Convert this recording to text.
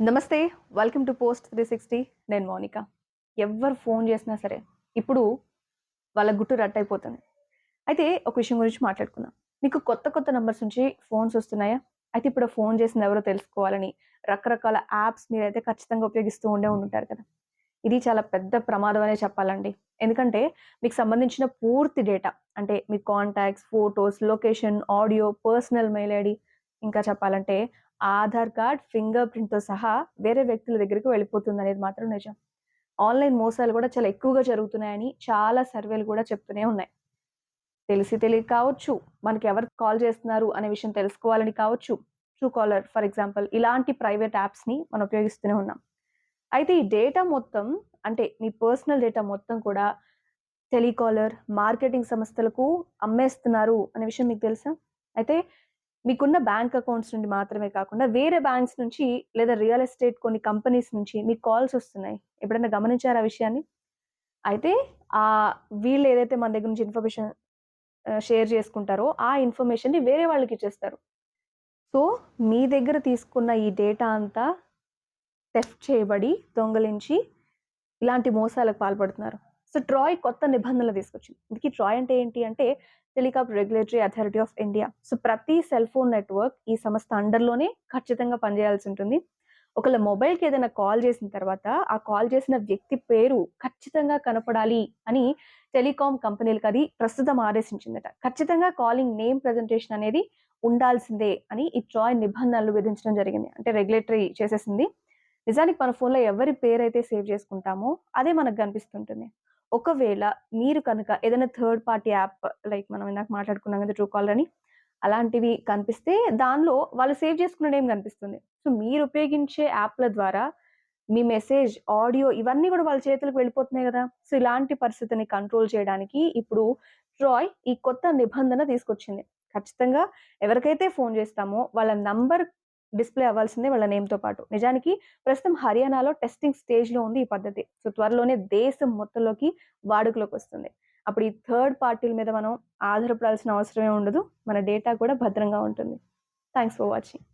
నమస్తే welcome to post three sixty నేను మౌనిక. ఎవరు ఫోన్ చేసినా సరే ఇప్పుడు వాళ్ళ గుట్టు రట్టయిపోతుంది అయితే ఒక విషయం గురించి మాట్లాడుకుందాం. మీకు కొత్త కొత్త నెంబర్స్ నుంచి ఫోన్స్ వస్తున్నాయా? అయితే ఇప్పుడు ఫోన్ చేసింది ఎవరో తెలుసుకోవాలని రకరకాల యాప్స్ మీరైతే ఖచ్చితంగా ఉపయోగిస్తూ ఉండే ఉంటారు కదా. ఇది చాలా పెద్ద ప్రమాదం అనే చెప్పాలండి. ఎందుకంటే మీకు సంబంధించిన పూర్తి డేటా అంటే మీ contacts photos location audio personal mail ID ఇంకా చెప్పాలంటే ఆధార్ కార్డ్ ఫింగర్ ప్రింట్తో సహా వేరే వ్యక్తుల దగ్గరికి వెళ్ళిపోతుంది అనేది మాత్రం నిజం. ఆన్లైన్ మోసాలు కూడా చాలా ఎక్కువగా జరుగుతున్నాయని చాలా సర్వేలు కూడా చెప్తూనే ఉన్నాయి. తెలిసి తెలియక కావచ్చు మనకి ఎవరు కాల్ చేస్తున్నారు అనే విషయం తెలుసుకోవాలని కావచ్చు ట్రూ కాలర్ ఫర్ ఎగ్జాంపుల్ ఇలాంటి ప్రైవేట్ యాప్స్ని మనం ఉపయోగిస్తూనే ఉన్నాం. అయితే ఈ డేటా మొత్తం అంటే మీ పర్సనల్ డేటా మొత్తం కూడా టెలికాలర్ మార్కెటింగ్ సంస్థలకు అమ్మేస్తున్నారు అనే విషయం మీకు తెలుసా? అయితే మీకున్న బ్యాంక్ అకౌంట్స్ నుండి మాత్రమే కాకుండా వేరే బ్యాంక్స్ నుంచి లేదా రియల్ ఎస్టేట్ కొన్ని కంపెనీస్ నుంచి మీకు కాల్స్ వస్తున్నాయి. ఎప్పుడైనా గమనించారు ఆ విషయాన్ని? అయితే ఆ వీళ్ళు ఏదైతే మన దగ్గర నుంచి ఇన్ఫర్మేషన్ షేర్ చేసుకుంటారో ఆ ఇన్ఫర్మేషన్ని వేరే వాళ్ళకి ఇచ్చేస్తారు. సో మీ దగ్గర తీసుకున్న ఈ డేటా అంతా టెఫ్ట్ చేయబడి దొంగలించి ఇలాంటి మోసాలకు పాల్పడుతున్నారు. సో ట్రాయ్ కొత్త నిబంధనలు తీసుకొచ్చింది. ఇందుకే ట్రాయ్ అంటే ఏంటి అంటే telecom regulatory authority of India. So ప్రతి సెల్ ఫోన్ నెట్వర్క్ ఈ సంస్థ అండర్లోనే ఖచ్చితంగా పనిచేయాల్సి ఉంటుంది. ఒకళ్ళ మొబైల్కి ఏదైనా కాల్ చేసిన తర్వాత ఆ కాల్ చేసిన వ్యక్తి పేరు ఖచ్చితంగా కనపడాలి అని టెలికాం కంపెనీలకు అది ప్రస్తుతం ఆదేశించిందట. ఖచ్చితంగా కాలింగ్ నేమ్ ప్రజెంటేషన్ అనేది ఉండాల్సిందే అని ఈ ట్రాయ్ నిబంధనలు విధించడం జరిగింది. అంటే రెగ్యులేటరీ చేసేసింది. నిజానికి మన ఫోన్లో ఎవరి పేరు అయితే సేవ్ చేసుకుంటామో అదే మనకు కనిపిస్తుంటుంది. ఒకవేళ మీరు కనుక ఏదైనా థర్డ్ పార్టీ యాప్ లైక్ మనం ఇందాక మాట్లాడుకున్నాం కదా ట్రూ కాలర్ అని అలాంటివి కనిపిస్తే దానిలో వాళ్ళు సేవ్ చేసుకున్న ఏం కనిపిస్తుంది. సో మీరు ఉపయోగించే యాప్ల ద్వారా మీ మెసేజ్ ఆడియో ఇవన్నీ కూడా వాళ్ళ చేతులకు వెళ్ళిపోతున్నాయి కదా. సో ఇలాంటి పరిస్థితిని కంట్రోల్ చేయడానికి ఇప్పుడు ట్రాయ్ ఈ కొత్త నిబంధన తీసుకొచ్చింది. ఖచ్చితంగా ఎవరికైతే ఫోన్ చేస్తామో వాళ్ళ నంబర్ డిస్ప్లే అవ్వాల్సిందే వాళ్ళ నేమ్తో పాటు. నిజానికి ప్రస్తుతం హర్యానాలో టెస్టింగ్ స్టేజ్లో ఉంది ఈ పద్ధతి. సో త్వరలోనే దేశం మొత్తంలోకి వాడుకలోకి వస్తుంది. అప్పుడు ఈ థర్డ్ పార్టీల మీద మనం ఆధారపడాల్సిన అవసరమే ఉండదు. మన డేటా కూడా భద్రంగా ఉంటుంది. Thanks for watching.